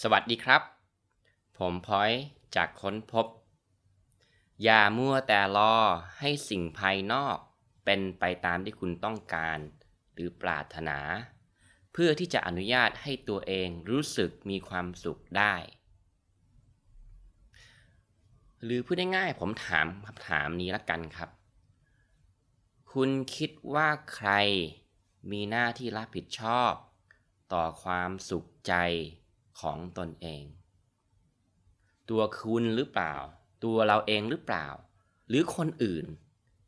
สวัสดีครับ ผมพอยจากค้นพบ อย่ามัวแต่รอให้สิ่งภายนอก เป็นไปตามที่คุณต้องการ หรือปรารถนา เพื่อที่จะอนุญาตให้ตัวเองรู้สึกมีความสุขได้ หรือพูดง่ายๆผมถามคำถามนี้ละกันครับ คุณคิดว่าใครมีหน้าที่รับผิดชอบ ต่อความสุขใจ ของตนเอง ตัวคุณหรือเปล่า ตัวเราเองหรือเปล่า หรือคนอื่น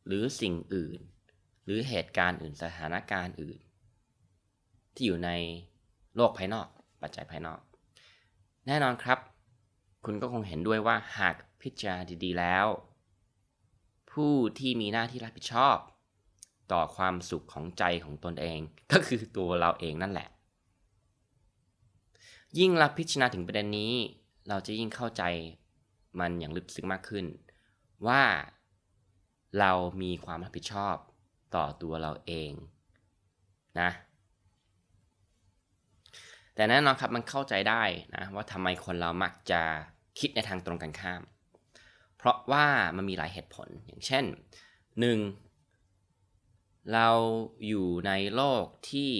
หรือสิ่งอื่น หรือเหตุการณ์อื่นสถานการณ์อื่น ที่อยู่ในโลกภายนอก ปัจจัยภายนอก แน่นอนครับ คุณก็คงเห็นด้วยว่าหากพิจารณาดีๆแล้ว ผู้ที่มีหน้าที่รับผิดชอบ ต่อความสุขของใจของตนเอง ก็คือตัวเราเองนั่นแหละ ยิ่งเราพิจารณาถึงประเด็นนี้ เราจะยิ่งเข้าใจมันอย่างลึกซึ้งมากขึ้น ว่าเรามีความรับผิดชอบต่อตัวเราเองนะแต่แน่นอนครับมันเข้าใจได้นะว่าทำไมคนเรามักจะคิดในทางตรงกันข้าม เพราะว่ามันมีหลายเหตุผลอย่างเช่น 1. เราอยู่ในโลกที่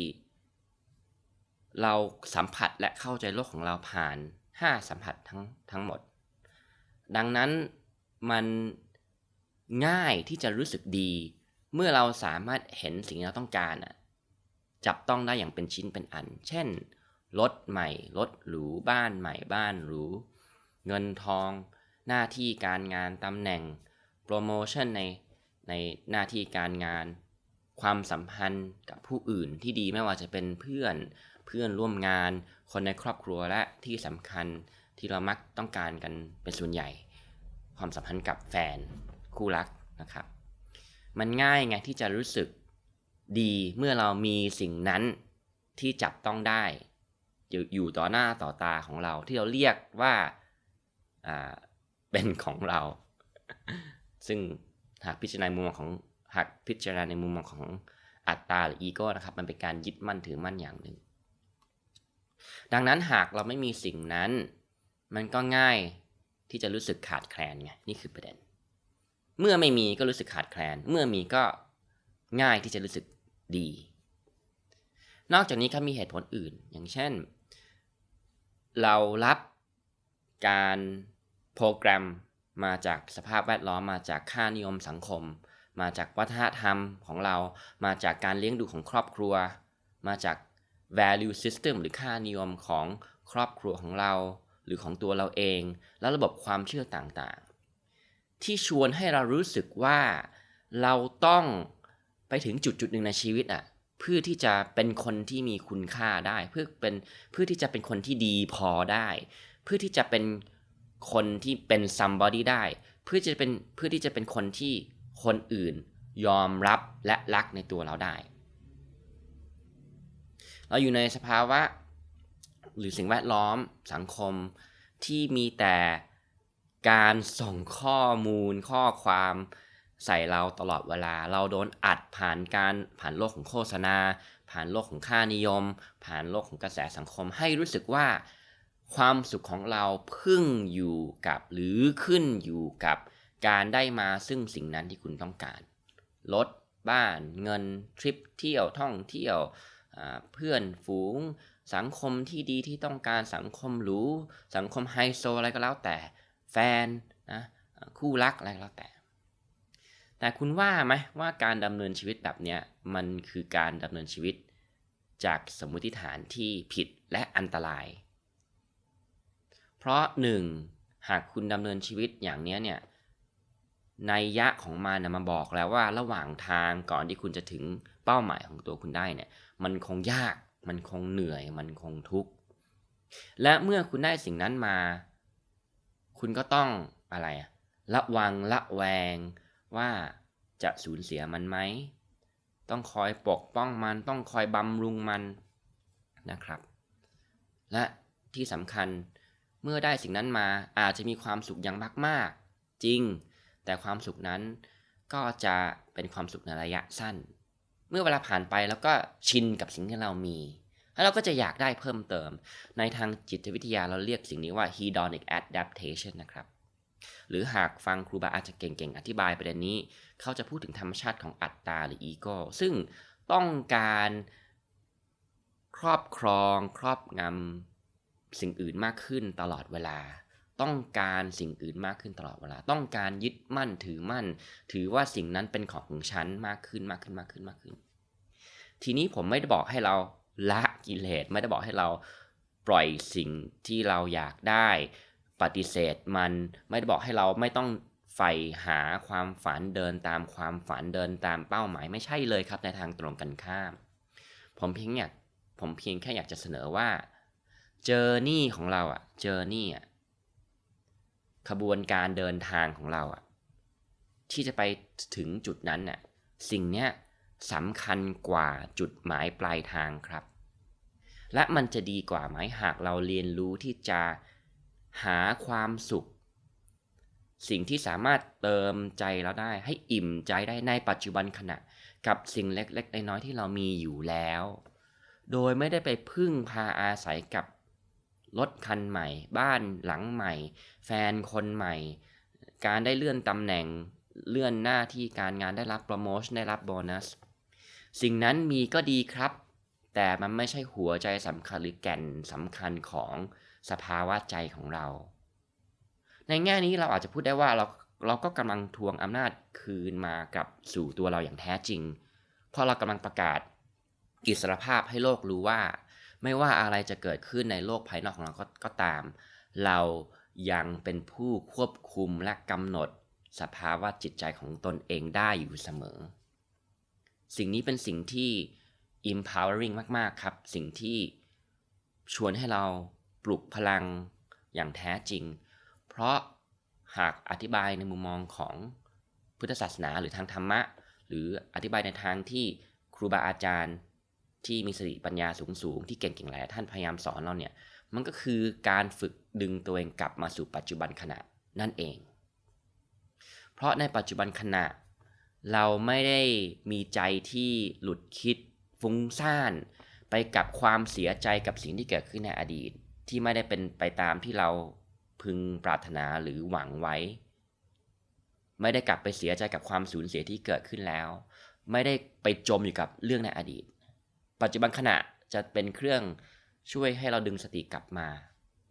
เราสัมผัสและเข้าใจโลกของเราผ่าน 5 สัมผัสทั้งทั้งหมด ดังนั้นมันง่ายที่จะรู้สึกดี เมื่อเราสามารถเห็นสิ่งที่เราต้องการจับต้องได้อย่างเป็นชิ้นเป็นอัน เช่นรถใหม่รถหรูบ้านใหม่บ้านหรูเงินทอง หน้าที่การงานตำแหน่งโปรโมชั่นในในหน้าที่การงาน ความสัมพันธ์กับผู้อื่นที่ดีไม่ว่าจะเป็นเพื่อน เพื่อนร่วมงาน คนในครอบครัวและที่สำคัญที่เรามักต้องการกันเป็นส่วนใหญ่ ความสัมพันธ์กับแฟนคู่รักนะครับ มันง่ายไงที่จะรู้สึกดีเมื่อเรามีสิ่งนั้นที่จับต้องได้ อยู่ต่อหน้าต่อตาของเราที่เราเรียกว่าเป็นของเรา ซึ่งหากพิจารณามุมมองของหากพิจารณาในมุมมองของอัตตาหรืออีโก้นะครับ มันเป็นการยึดมั่นถือมั่นอย่างหนึ่ง ดังนั้นหากเราไม่มีสิ่งนั้น มันก็ง่ายที่จะรู้สึกขาดแคลนไงนี่คือประเด็น เมื่อไม่มีก็รู้สึกขาดแคลน เมื่อมีก็ง่ายที่จะรู้สึกดี นอกจากนี้ก็มีเหตุผลอื่น อย่างเช่น เรารับการโปรแกรมมาจากสภาพแวดล้อมมาจากค่านิยมสังคม มาจากวัฒนธรรมของเรา มาจากการเลี้ยงดูของครอบครัว มาจาก value system หรือค่านิยมของครอบครัวของเรา หรือของตัวเราเอง และระบบความเชื่อต่างๆ ที่ชวนให้เรารู้สึกว่าเราต้องไปถึงจุดจุดหนึ่งในชีวิตอะเพื่อที่จะเป็นคนที่มีคุณค่าได้ เพื่อเป็นเพื่อที่จะเป็นคนที่ดีพอได้ เพื่อที่จะเป็นคนที่เป็น somebody ได้ เพื่อจะเป็นเพื่อที่จะเป็นคนที่คนอื่นยอมรับและรักในตัวเราได้ เราอยู่ในสภาวะ หรือสิ่งแวดล้อมสังคมที่มีแต่การส่งข้อมูลข้อความใส่เราตลอดเวลา เราโดนอัดผ่านการผ่านโลกของโฆษณา ผ่านโลกของค่านิยม ผ่านโลกของกระแสสังคม ให้รู้สึกว่าความสุขของเราพึ่งอยู่กับหรือขึ้นอยู่กับการได้มาซึ่งสิ่งนั้นที่คุณต้องการ รถ บ้าน เงิน ทริป เที่ยว ท่องเที่ยว เพื่อนฝูง สังคมที่ดีที่ต้องการสังคมหรูสังคมไฮโซอะไรก็แล้วแต่แฟนนะคู่รักอะไรก็แล้วแต่ แต่คุณว่าไหมว่าการดำเนินชีวิตแบบเนี้ยมันคือการดำเนินชีวิต จากสมมุติฐานที่ผิดและอันตราย เพราะหนึ่งหากคุณดำเนินชีวิตอย่างนี้เนี่ย นยะของมันนะมาบอกแล้วว่าระหว่างทางก่อนที่คุณจะถึงเป้าหมายของตัวคุณได้เนี่ย มันคงยาก มันคงเหนื่อย มันคงทุกข์ และเมื่อคุณได้สิ่งนั้นมา คุณก็ต้องอะไรอะระวังละแวงว่าจะสูญเสียมันไหม ต้องคอยปกป้องมัน ต้องคอยบำรุงมันนะครับ และที่สำคัญเมื่อได้สิ่งนั้นมาอาจจะมีความสุขอย่างมาก ๆ จริง แต่ความสุขนั้นก็จะเป็นความสุขในระยะสั้น เมื่อเวลาผ่านไปแล้วก็ชินกับสิ่งที่เรามี แล้วเราก็จะอยากได้เพิ่มเติม ในทางจิตวิทยาเราเรียกสิ่งนี้ว่า hedonic adaptation นะครับ หรือหากฟังครูบาอาจารย์เก่งๆ อธิบายประเด็นนี้ เขาจะพูดถึงธรรมชาติของอัตตาหรืออีโก้ซึ่งต้องการครอบครอง ครอบงำสิ่งอื่นมากขึ้นตลอดเวลา ต้องการสิ่งอื่นมากขึ้นตลอดเวลา ต้องการยึดมั่นถือมั่น ถือว่าสิ่งนั้นเป็นของของฉันมากขึ้นมากขึ้นมากขึ้นมากขึ้น ทีนี้ผมไม่ได้บอกให้เราละกิเลสไม่ได้บอกให้เราปล่อยสิ่งที่เราอยากได้ปฏิเสธมันไม่ได้บอกให้เราไม่ต้องใฝ่หาความฝันเดินตามความฝันเดินตามเป้าหมายไม่ใช่เลยครับในทางตรงกันข้าม ผมเพียงอยากผมเพียงแค่อยากจะเสนอว่าเจอร์นี่ของเราอะเจอร์นี่อะ ขบวนการเดินทางของเราอะที่จะไปถึงจุดนั้นน่ะสิ่งเนี้ยสำคัญกว่าจุดหมายปลายทางครับ และมันจะดีกว่าไหมหากเราเรียนรู้ที่จะหาความสุข สิ่งที่สามารถเติมใจเราได้ให้อิ่มใจได้ในปัจจุบันขณะ กับสิ่งเล็กๆน้อยๆที่เรามีอยู่แล้ว โดยไม่ได้ไปพึ่งพาอาศัยกับ รถคันใหม่ บ้านหลังใหม่ แฟนคนใหม่ การได้เลื่อนตำแหน่งเลื่อนหน้าที่การงานได้รับโปรโมชั่นได้รับโบนัส สิ่งนั้นมีก็ดีครับ แต่มันไม่ใช่หัวใจสำคัญหรือแก่นสำคัญของสภาวะใจของเรา ในแง่นี้เราอาจจะพูดได้ว่าเราเราก็กำลังทวงอำนาจคืนมากับสู่ตัวเราอย่างแท้จริง เพราะเรากำลังประกาศอิสรภาพให้โลกรู้ว่า ไม่ว่าอะไรจะเกิดขึ้นในโลกภายนอกของเราก็ก็ตาม เรายังเป็นผู้ควบคุมและกำหนดสภาวะจิตใจของตนเองได้อยู่เสมอ สิ่งนี้เป็นสิ่งที่ empowering มาก ๆ ครับ สิ่งที่ชวนให้เราปลุกพลังอย่างแท้จริง เพราะหากอธิบายในมุมมองของพุทธศาสนาหรือทางธรรมะ หรืออธิบายในทางที่ครูบาอาจารย์ ที่มีสติปัญญาสูงๆ ที่เก่งๆหลายท่านพยายามสอนเราเนี่ย มันก็คือการฝึกดึงตัวเองกลับมาสู่ปัจจุบันขณะนั่นเอง เพราะในปัจจุบันขณะ เราไม่ได้มีใจที่หลุดคิดฟุ้งซ่านไปกับความเสียใจกับสิ่งที่เกิดขึ้นในอดีต ที่ไม่ได้เป็นไปตามที่เราพึงปรารถนาหรือหวังไว้ ไม่ได้กลับไปเสียใจกับความสูญเสียที่เกิดขึ้นแล้ว ไม่ได้ไปจมอยู่กับเรื่องในอดีต ปัจจุบันขณะจะเป็นเครื่องช่วยให้เราดึงสติกลับมา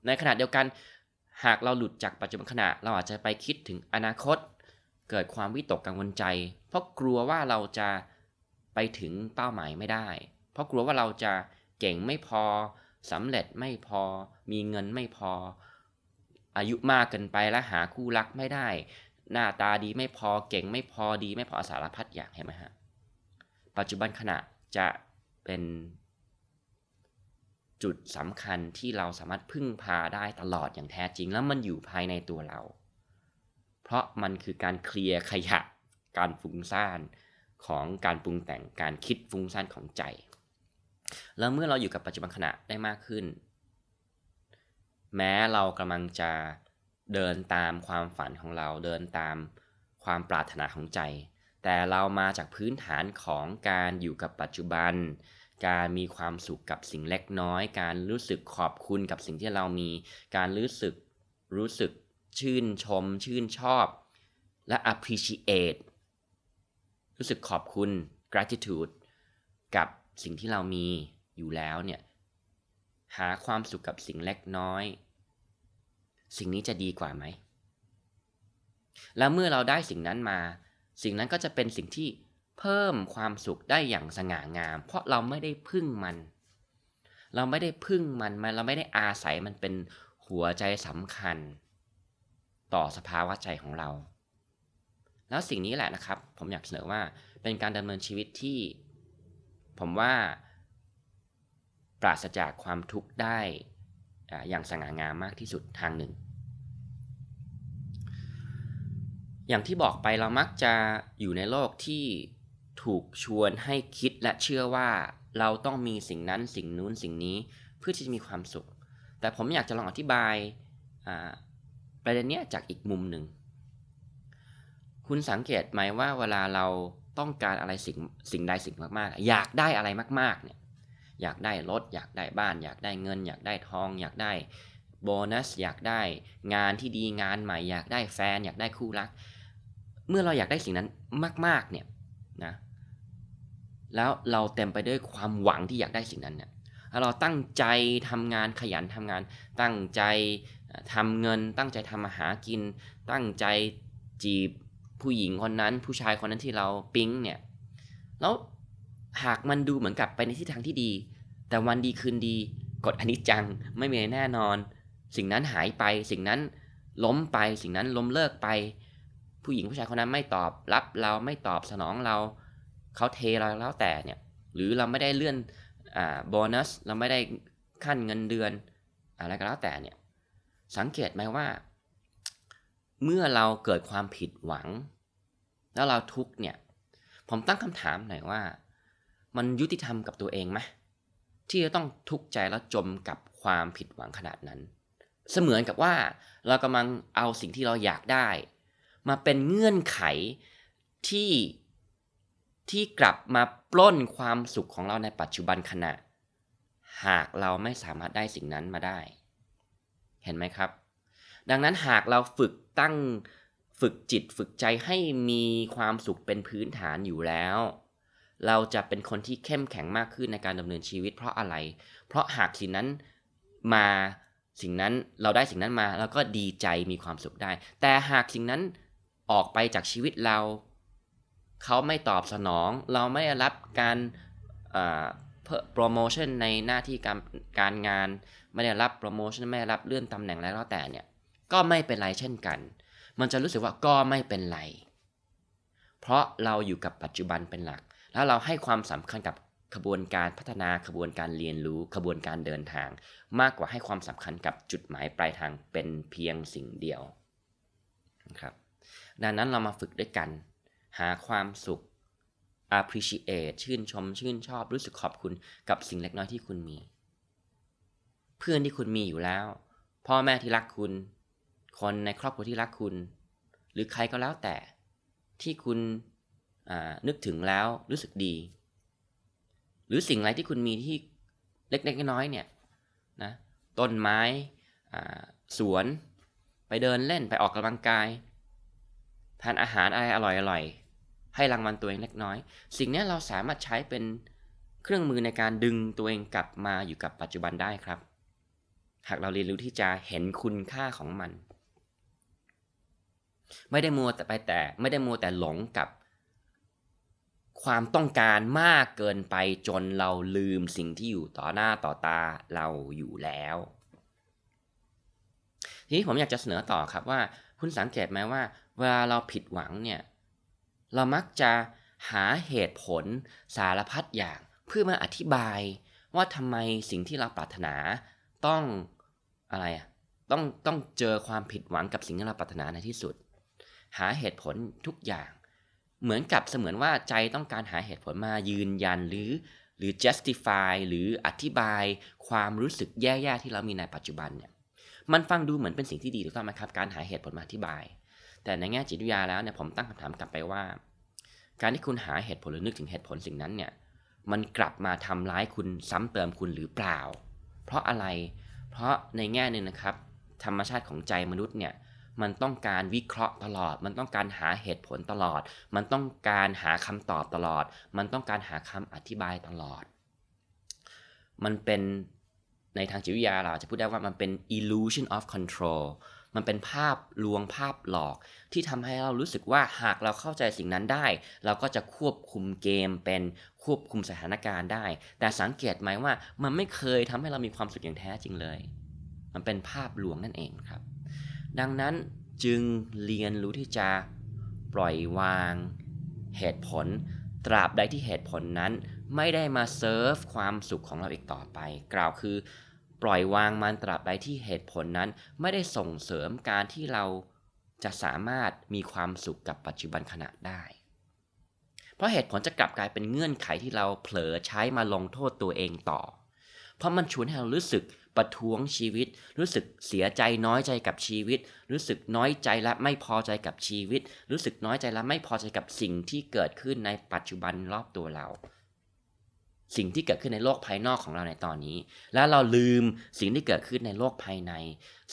ในขณะเดียวกัน หากเราหลุดจากปัจจุบันขณะ เราอาจจะไปคิดถึงอนาคต เกิดความวิตกกังวลใจ เพราะกลัวว่าเราจะไปถึงเป้าหมายไม่ได้ เพราะกลัวว่าเราจะเก่งไม่พอสำเร็จไม่พอ มีเงินไม่พอ อายุมากเกินไปและหาคู่รักไม่ได้ หน้าตาดีไม่พอเก่งไม่พอดีไม่พอสารพัดอย่างเห็นไหมฮะปัจจุบันขณะจะ เป็นจุดสำคัญที่เราสามารถพึ่งพาได้ตลอดอย่างแท้จริง แล้วมันอยู่ภายในตัวเรา เพราะมันคือการเคลียร์ขยะการฟุ้งซ่านของการปรุงแต่งการคิดฟุ้งซ่านของใจ แล้วเมื่อเราอยู่กับปัจจุบันขณะได้มากขึ้น แม้เรากำลังจะเดินตามความฝันของเราเดินตามความปรารถนาของใจ แต่เรามาจากพื้นฐานของการอยู่กับปัจจุบัน การมีความสุขกับสิ่งเล็กน้อย การรู้สึกขอบคุณกับสิ่งที่เรามี การรู้สึกรู้สึกชื่นชม ชื่นชอบ และ appreciate รู้สึกขอบคุณ gratitude กับสิ่งที่เรามีอยู่แล้วเนี่ยหาความสุขกับสิ่งเล็กน้อย สิ่งนี้จะดีกว่าไหม แล้วเมื่อเราได้สิ่งนั้นมา สิ่งนั้นก็จะเป็นสิ่งที่ เพิ่มความสุขได้อย่างสง่างาม เพราะเราไม่ได้พึ่งมัน เราไม่ได้พึ่งมันมัน เราไม่ได้อาศัยมันเป็นหัวใจสำคัญ ต่อสภาวะใจของเรา แล้วสิ่งนี้แหละนะครับ ผมอยากเสนอว่าเป็นการดำเนินชีวิตที่ ผมว่า ปราศจากความทุกข์ได้อย่างสง่างามมากที่สุดทางหนึ่ง อย่างที่บอกไปเรามักจะอยู่ในโลกที่ ถูกชวนให้คิดและเชื่อว่าเราต้องมีสิ่งนั้นสิ่งนู้นสิ่งนี้เพื่อที่จะมีความสุข แต่ผมอยากจะลองอธิบายประเด็นนี้จากอีกมุมหนึ่ง คุณสังเกตไหมว่าเวลาเราต้องการอะไรสิ่งสิ่งใดสิ่งมากๆ อยากได้อะไรมากๆเนี่ยอยากได้รถอยากได้บ้าน อยากได้เงิน อยากได้ทอง อยากได้โบนัส อยากได้งานที่ดีงานใหม่ อยากได้แฟน อยากได้คู่รัก เมื่อเราอยากได้สิ่งนั้นมาก ๆเนี่ยนะ แล้วเราเต็มไปด้วยความหวังที่อยากได้สิ่งนั้นเนี่ยเราตั้งใจทำงานขยันทำงาน ตั้งใจทำเงิน ตั้งใจทำมาหากิน ตั้งใจจีบผู้หญิงคนนั้น ผู้ชายคนนั้นที่เราปิ๊งเนี่ยแล้วหากมันดูเหมือนกับไปในทิศทางที่ดี แต่วันดีคืนดี กดอนิจจังไม่มีแน่นอน สิ่งนั้นหายไป สิ่งนั้นล้มไป สิ่งนั้นล้มเลิกไป ผู้หญิงผู้ชายคนนั้นไม่ตอบรับเราไม่ตอบสนองเรา เขาเทเราแล้วแต่เนี่ย หรือเราไม่ได้เลื่อนอ่าโบนัสเราไม่ได้ขั้นเงินเดือนอะไรก็แล้วแต่เนี่ย สังเกตไหมว่า เมื่อเราเกิดความผิดหวัง แล้วเราทุกเนี่ย ผมตั้งคำถามหน่อยว่า มันยุติธรรมกับตัวเองไหมที่จะต้องทุกข์ใจแล้วจมกับความผิดหวังขนาดนั้น เสมือนกับว่าเรากำลังเอาสิ่งที่เราอยากได้ มาเป็นเงื่อนไขที่ ที่กลับมาปล้นความสุขของเราในปัจจุบันขณะ หากเราไม่สามารถได้สิ่งนั้นมาได้ เห็นไหมครับ ดังนั้นหากเราฝึกตั้งฝึกจิตฝึกใจให้มีความสุขเป็นพื้นฐานอยู่แล้ว เราจะเป็นคนที่เข้มแข็งมากขึ้นในการดำเนินชีวิต เพราะอะไร เพราะหากสิ่งนั้นมาสิ่งนั้นเราได้สิ่งนั้นมาเราก็ดีใจมีความสุขได้ แต่หากสิ่งนั้นออกไปจากชีวิตเรา เขาไม่ตอบสนอง เราไม่ได้รับการโปรโมชั่นในหน้าที่การการงาน ไม่ได้รับโปรโมชั่นไม่ได้รับเลื่อนตำแหน่งแล้วแต่เนี่ยก็ไม่เป็นไรเช่นกัน มันจะรู้สึกว่าก็ไม่เป็นไร เพราะเราอยู่กับปัจจุบันเป็นหลัก แล้วเราให้ความสำคัญกับขบวนการพัฒนาขบวนการเรียนรู้ขบวนการเดินทาง มากกว่าให้ความสำคัญกับจุดหมายปลายทางเป็นเพียงสิ่งเดียวนะครับดังนั้นเรามาฝึกด้วยกัน หาความสุข appreciate ชื่นชม ชื่นชอบรู้สึกขอบคุณกับสิ่งเล็กน้อยที่คุณมี เพื่อนที่คุณมีอยู่แล้ว พ่อแม่ที่รักคุณ คนในครอบครัวที่รักคุณ หรือใครก็แล้วแต่ ที่คุณนึกถึงแล้วรู้สึกดี หรือสิ่งอะไรที่คุณมีที่เล็กๆน้อยๆเนี่ยนะต้นไม้สวน ไปเดินเล่นไปออกกำลังกาย ทานอาหารอะไรอร่อยๆ ให้รางวัลตัวเองเล็กน้อย สิ่งนี้เราสามารถใช้เป็นเครื่องมือในการดึงตัวเองกลับมาอยู่กับปัจจุบันได้ครับ หากเราเรียนรู้ที่จะเห็นคุณค่าของมัน ไม่ได้มัวแต่ไปแต่ไม่ได้มัวแต่หลงกับ ความต้องการมากเกินไปจนเราลืมสิ่งที่อยู่ต่อหน้าต่อตาเราอยู่แล้ว ทีนี้ผมอยากจะเสนอต่อครับว่า คุณสังเกตไหมว่า เวลาเราผิดหวังเนี่ย เรามักจะหาเหตุผลสารพัดอย่างเพื่อมาอธิบายว่าทำไมสิ่งที่เราปรารถนาต้องอะไรอะต้องต้องเจอความผิดหวังกับสิ่งที่เราปรารถนาในที่สุด หาเหตุผลทุกอย่าง เหมือนกับเสมือนว่าใจต้องการหาเหตุผลมายืนยันหรือหรือ justify หรืออธิบายความรู้สึกแย่ๆที่เรามีในปัจจุบันเนี่ยมันฟังดูเหมือนเป็นสิ่งที่ดีถูกต้องไหมครับ การหาเหตุผลมาอธิบาย แต่ในแง่จิตวิทยาแล้วเนี่ยผมตั้งคำถามกลับไปว่า การที่คุณหาเหตุผลหรือนึกถึงเหตุผลสิ่งนั้นเนี่ยมันกลับมาทำร้ายคุณซ้ำเติมคุณหรือเปล่า เพราะอะไร เพราะในแง่หนึ่งนะครับ ธรรมชาติของใจมนุษย์เนี่ยมันต้องการวิเคราะห์ตลอด มันต้องการหาเหตุผลตลอด มันต้องการหาคำตอบตลอด มันต้องการหาคำอธิบายตลอด มันเป็นในทางจิตวิทยาเราจะพูดได้ว่ามันเป็น illusion of control มันเป็นภาพลวงภาพหลอก ที่ทำให้เรารู้สึกว่าหากเราเข้าใจสิ่งนั้นได้ เราก็จะควบคุมเกมเป็นควบคุมสถานการณ์ได้ แต่สังเกตไหมว่ามันไม่เคยทำให้เรามีความสุขอย่างแท้จริงเลย มันเป็นภาพลวงนั่นเองครับ ดังนั้นจึงเรียนรู้ที่จะปล่อยวางเหตุผล ตราบใดที่เหตุผลนั้น ไม่ได้มาเซิร์ฟความสุขของเราอีกต่อไป กล่าวคือ ปล่อยวางมันตราบใดที่เหตุผลนั้น ไม่ได้ส่งเสริมการที่เราจะสามารถมีความสุขกับปัจจุบันขณะได้ เพราะเหตุผลจะกลับกลายเป็นเงื่อนไขที่เราเผลอใช้มาลงโทษตัวเองต่อ เพราะมันชวนให้เรารู้สึกประท้วงชีวิต รู้สึกเสียใจน้อยใจกับชีวิต รู้สึกน้อยใจและไม่พอใจกับชีวิต รู้สึกน้อยใจและไม่พอใจกับสิ่งที่เกิดขึ้นในปัจจุบันรอบตัวเรา สิ่งที่เกิดขึ้นในโลกภายนอกของเราในตอนนี้ แล้วเราลืมสิ่งที่เกิดขึ้นในโลกภายใน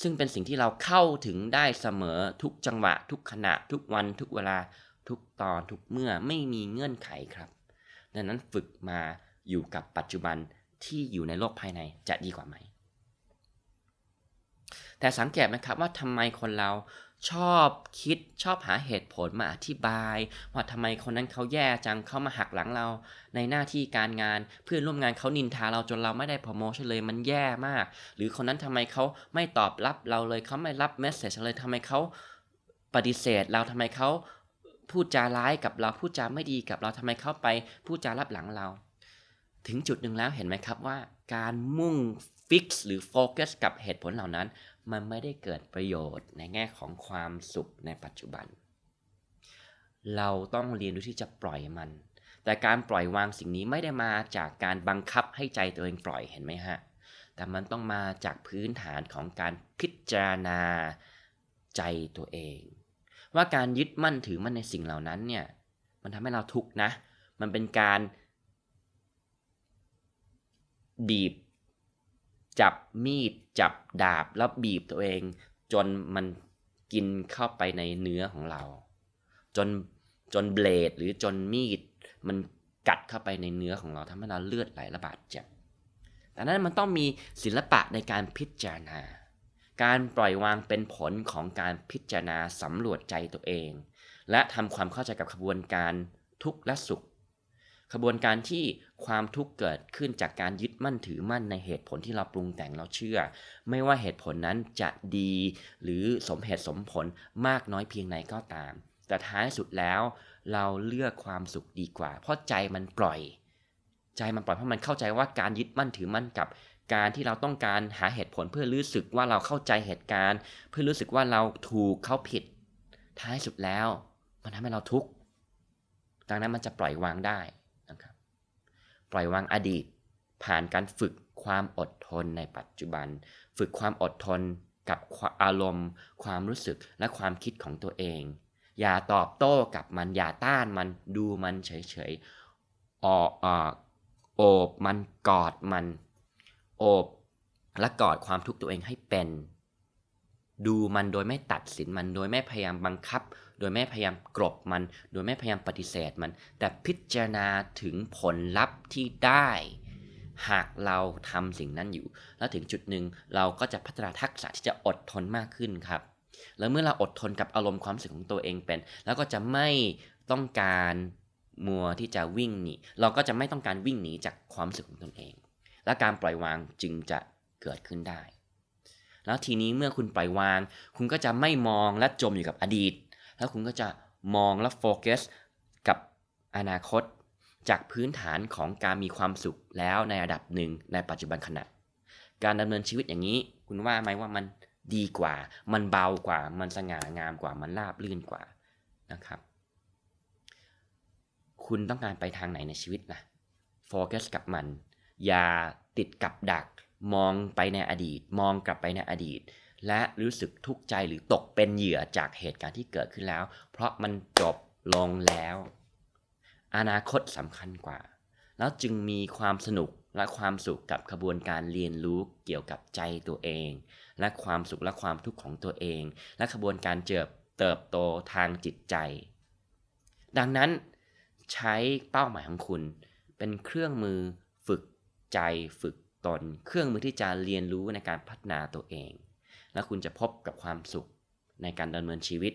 ซึ่งเป็นสิ่งที่เราเข้าถึงได้เสมอทุกจังหวะ ทุกขณะ ทุกวัน ทุกเวลา ทุกตอนทุกเมื่อไม่มีเงื่อนไขครับ ดังนั้นฝึกมาอยู่กับปัจจุบันที่อยู่ในโลกภายในจะดีกว่าไหม แต่สังเกตไหมครับว่าทำไมคนเรา ชอบคิดชอบหาเหตุผลมาอธิบาย ว่าทำไมคนนั้นเขาแย่จังเขามาหักหลังเรา ในหน้าที่การงานเพื่อนร่วมงานเขานินทาเราจนเราไม่ได้โปรโมชั่นเลยมันแย่มาก หรือคนนั้นทำไมเขาไม่ตอบรับเราเลยเขาไม่รับเมสเซจเลยทำไมเขาปฏิเสธเราทำไมเขาพูดจาร้ายกับเราพูดจาไม่ดีกับเราทำไมเขาไปพูดจารับหลังเรา ถึงจุดหนึ่งแล้วเห็นไหมครับว่า การมุ่งฟิกซ์หรือโฟกัสกับเหตุผลเหล่านั้น มันไม่ได้เกิดประโยชน์ในแง่ของความสุขในปัจจุบัน เราต้องเรียนรู้ที่จะปล่อยมัน แต่การปล่อยวางสิ่งนี้ไม่ได้มาจากการบังคับให้ใจตัวเองปล่อยเห็นไหมฮะ แต่มันต้องมาจากพื้นฐานของการพิจารณาใจตัวเอง ว่าการยึดมั่นถือมั่นในสิ่งเหล่านั้นเนี่ยมันทำให้เราทุกข์นะ มันเป็นการบีบ จับมีดจับดาบแล้วบีบตัวเอง จนมันกินเข้าไปในเนื้อของเรา จนจนเบลดหรือจนมีด มันกัดเข้าไปในเนื้อของเราทำให้เราเลือดไหลระบาดเจ็บดังนั้นมันต้องมีศิลปะในการพิจารณา การปล่อยวางเป็นผลของการพิจารณาสำรวจใจตัวเอง และทำความเข้าใจกับขบวนการทุกข์และสุข ขบวนการที่ความทุกข์เกิดขึ้นจากการยึดมั่นถือมั่นในเหตุผลที่เราปรุงแต่งเราเชื่อ ไม่ว่าเหตุผลนั้นจะดี หรือสมเหตุสมผลมากน้อยเพียงไหนก็ตาม แต่ท้ายสุดแล้วเราเลือกความสุขดีกว่า เพราะใจมันปล่อย ใจมันปล่อยเพราะมันเข้าใจว่าการยึดมั่นถือมั่นกับการที่เราต้องการหาเหตุผลเพื่อรู้สึกว่าเราเข้าใจเหตุการณ์ เพื่อรู้สึกว่าเราถูกเขาผิด ท้ายสุดแล้ว มันทำให้เราทุกข์ดังนั้นมันจะปล่อยวางได้ ปล่อยวางอดีต ผ่านการฝึกความอดทนในปัจจุบัน ฝึกความอดทนกับอารมณ์ ความรู้สึกและความคิดของตัวเอง อย่าตอบโต้กับมันอย่าต้านมันดูมันเฉยๆออกออกโอบมันกอดมัน โอบและกอดความทุกข์ตัวเองให้เป็น ดูมันโดยไม่ตัดสินมันโดยไม่พยายามบังคับ โดยไม่พยายามกลบมัน โดยไม่พยายามปฏิเสธมัน แต่พิจารณาถึงผลลัพธ์ที่ได้ หากเราทำสิ่งนั้นอยู่ แล้วถึงจุดหนึ่งเราก็จะพัฒนาทักษะที่จะอดทนมากขึ้นครับ แล้วเมื่อเราอดทนกับอารมณ์ความรู้สึกของตัวเองเป็น แล้วก็จะไม่ต้องการมัวที่จะวิ่งหนีเราก็จะไม่ต้องการวิ่งหนีจากความรู้สึกของตนเอง และการปล่อยวางจึงจะเกิดขึ้นได้ แล้วทีนี้เมื่อคุณปล่อยวาง คุณก็จะไม่มองและจมอยู่กับอดีต แล้วคุณก็จะมองและโฟกัสกับอนาคต จากพื้นฐานของการมีความสุขแล้วในระดับหนึ่งในปัจจุบันขณะ การดำเนินชีวิตอย่างนี้ คุณว่าไหมว่ามันดีกว่า มันเบากว่า มันสง่างามกว่า มันราบลื่นกว่านะครับ คุณต้องการไปทางไหนในชีวิตนะโฟกัสกับมัน อย่าติดกับดัก มองไปในอดีต มองกลับไปในอดีต และรู้สึกทุกข์ใจหรือตกเป็นเหยื่อจากเหตุการณ์ที่เกิดขึ้นแล้ว เพราะมันจบลงแล้ว อนาคตสำคัญกว่า แล้วจึงมีความสนุกและความสุขกับขบวนการเรียนรู้เกี่ยวกับใจตัวเอง และความสุขและความทุกข์ของตัวเอง และขบวนการเจิบเติบโตทางจิตใจ ดังนั้นใช้เป้าหมายของคุณ เป็นเครื่องมือฝึกใจฝึกตน เครื่องมือที่จะเรียนรู้ในการพัฒนาตัวเอง และคุณจะพบกับความสุขในการดำเนินชีวิต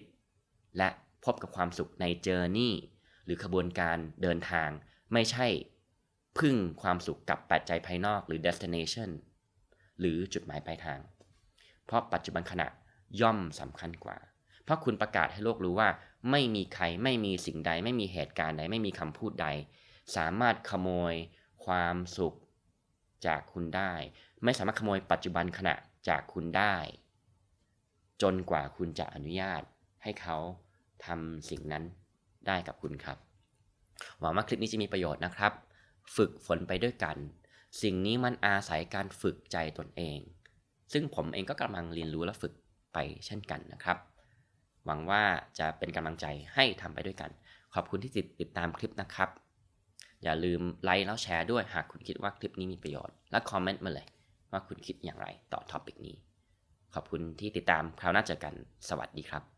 และพบกับความสุขในเจอร์นี่หรือขบวนการเดินทาง ไม่ใช่พึ่งความสุขกับปัจจัยภายนอกหรือ destination หรือจุดหมายปลายทาง เพราะปัจจุบันขณะย่อมสำคัญกว่า เพราะคุณประกาศให้โลกรู้ว่า ไม่มีใครไม่มีสิ่งใด ไม่มีเหตุการณ์ใด ไม่มีคำพูดใด สามารถขโมยความสุขจากคุณได้ ไม่สามารถขโมยปัจจุบันขณะจากคุณได้ จนกว่าคุณจะอนุญาตให้เขาทำสิ่งนั้นได้กับคุณครับ หวังว่าคลิปนี้จะมีประโยชน์นะครับ ฝึกฝนไปด้วยกัน สิ่งนี้มันอาศัยการฝึกใจตนเอง ซึ่งผมเองก็กำลังเรียนรู้และฝึกไปเช่นกันนะครับ หวังว่าจะเป็นกำลังใจให้ทำไปด้วยกัน ขอบคุณที่ติดติดตามคลิปนะครับ อย่าลืมไลค์แล้วแชร์ด้วยหากคุณคิดว่าคลิปนี้มีประโยชน์ และคอมเมนต์มาเลยว่าคุณคิดอย่างไรต่อท็อปิกนี้ ขอบคุณที่ติดตามคราวหน้าเจอกันสวัสดีครับ